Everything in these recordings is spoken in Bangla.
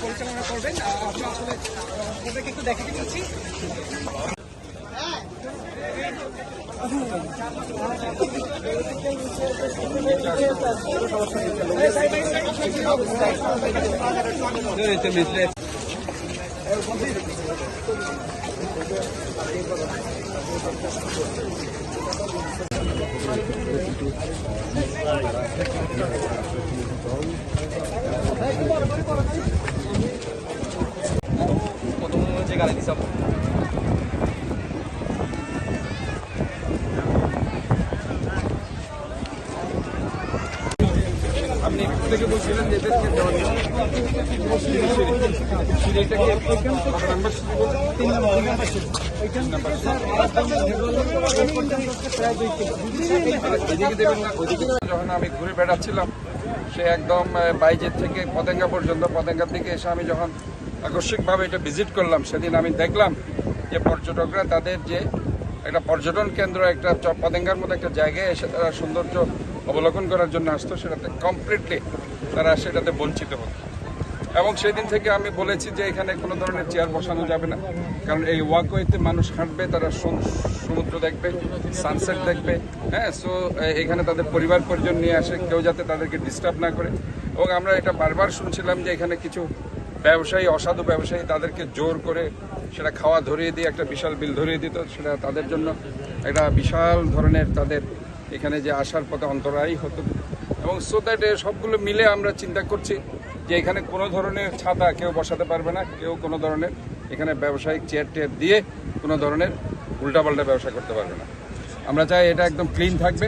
পরিচালনা করবেন আমরা আসলে ওদেরকে একটু দেখাতে দিচ্ছি Thank you. দেওয়া নিয়ে সিঁড়িটাকে নাম্বার তিন নাম্বার এদিকে দেবেন না, ওদিকে যখন আমি ঘুরে বেড়াচ্ছিলাম, সে একদম বাইজের থেকে পতেঙ্গা পর্যন্ত পতেঙ্গার দিকে এসে আমি যখন আকস্মিকভাবে এটা ভিজিট করলাম, সেদিন আমি দেখলাম যে পর্যটকরা তাদের যে একটা পর্যটন কেন্দ্র, একটা চ- পতেঙ্গার মতো একটা জায়গায় এসে তারা সৌন্দর্য অবলোকন করার জন্য আসতো, সেটাতে কমপ্লিটলি তারা সেটাতে বঞ্চিত হতো। এবং সেদিন থেকে আমি বলেছি যে এখানে কোনো ধরনের চেয়ার বসানো যাবে না, কারণ এই ওয়াকওয়েতে মানুষ হাঁটবে, তারা সমুদ্র দেখবে সানসেট দেখবে হ্যাঁ সো এখানে তাদের পরিবার পরিজন নিয়ে আসে, কেউ যাতে তাদেরকে ডিস্টার্ব না করে। এবং আমরা এটা বারবার শুনছিলাম যে এখানে কিছু ব্যবসায়ী, অসাধু ব্যবসায়ী তাদেরকে জোর করে সেটা খাওয়া ধরিয়ে দিয়ে একটা বিশাল বিল ধরিয়ে দিত, সেটা তাদের জন্য একটা বিশাল ধরনের তাদের এখানে যে আসার পথে অন্তরায়ী হতো। এবং সো দ্যাট সবগুলো মিলে আমরা চিন্তা করছি যে এখানে কোনো ধরনের ছাতা কেউ বসাতে পারবে না, কেউ কোনো ধরনের এখানে ব্যবসায়িক চেয়ার টেয়ার দিয়ে কোনো ধরনের উল্টাপাল্টা ব্যবসা করতে পারবে না। আমরা চাই এটা একদম ক্লিন থাকবে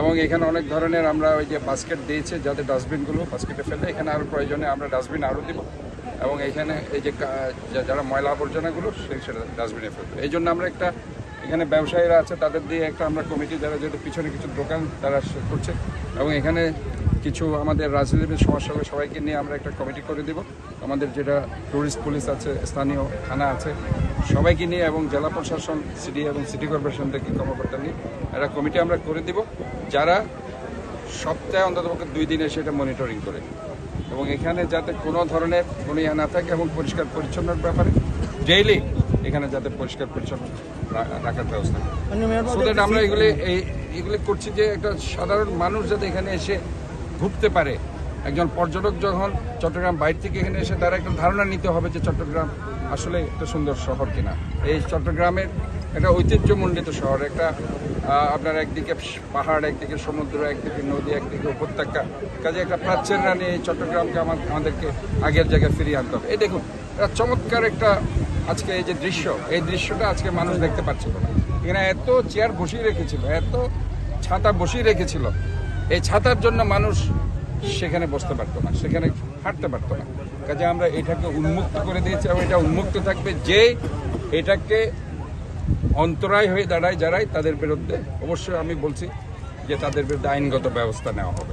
এবং এখানে অনেক ধরনের আমরা ওই যে বাস্কেট দিয়েছে যাতে ডাস্টবিনগুলো বাস্কেটে ফেলে, এখানে আরও প্রয়োজনে আমরা ডাস্টবিন আরও দিব। এবং এখানে এই যে যারা ময়লা আবর্জনাগুলো, সেই সেটা ডাস্টবিনে ফেলবে। এই জন্য আমরা একটা, এখানে ব্যবসায়ীরা আছে, তাদের দিয়ে একটা আমরা কমিটি যারা যেহেতু পিছনে কিছু দোকান, তারা করছে। এবং এখানে কিছু আমাদের রাজনীতিবিদ সমাজসেবী সবাইকে নিয়ে আমরা একটা কমিটি করে দিব। আমাদের যেটা টুরিস্ট পুলিশ আছে, স্থানীয় থানা আছে, সবাইকে নিয়ে এবং জেলা প্রশাসন সিটি এবং সিটি কর্পোরেশন থেকে কর্মকর্তা নিয়ে একটা কমিটি আমরা করে দিব। যারা সপ্তাহে অন্ততপক্ষে দুই দিনে সেটা মনিটরিং করে। এবং এখানে যাতে কোনো ধরনের কোনো ইয়া না থাকে এবং পরিষ্কার পরিচ্ছন্নর ব্যাপারে ডেইলি এখানে যাতে পরিষ্কার পরিচ্ছন্ন রাখার ব্যবস্থা সো দ্যাট আমরা এগুলি এই এগুলি করছি যে একটা সাধারণ মানুষ যাতে এখানে এসে ঘুরতে পারে। একজন পর্যটক যখন চট্টগ্রাম বাইরে থেকে এখানে এসে তারা একটা ধারণা নিতে হবে যে চট্টগ্রাম আসলে একটা সুন্দর শহর কিনা। এই চট্টগ্রামের একটা ঐতিহ্যমণ্ডিত শহর, একটা আপনার একদিকে পাহাড়, একদিকে সমুদ্র, একদিকে নদী, একদিকে উপত্যকা। কাজে একটা প্রাচ্যের রানী এই চট্টগ্রামকে আমাদেরকে আগের জায়গায় ফিরিয়ে আনতে হবে। এই দেখুন, একটা চমৎকার একটা আজকে এই যে দৃশ্য, এই দৃশ্যটা আজকে মানুষ দেখতে পাচ্ছিল না এখানে এত চেয়ার বসিয়ে রেখেছিল, এত ছাতা বসিয়ে রেখেছিল। এই ছাতার জন্য মানুষ সেখানে বসতে পারতো না, সেখানে হাঁটতে পারতো না। কাজে আমরা এটাকে উন্মুক্ত করে দিয়েছি এবং এটা উন্মুক্ত থাকবে যে এটাকে অন্তরায় হয়ে দাঁড়ায়, যারাই তাদের বিরুদ্ধে, অবশ্যই আমি বলছি যে তাদের বিরুদ্ধে আইনগত ব্যবস্থা নেওয়া হবে।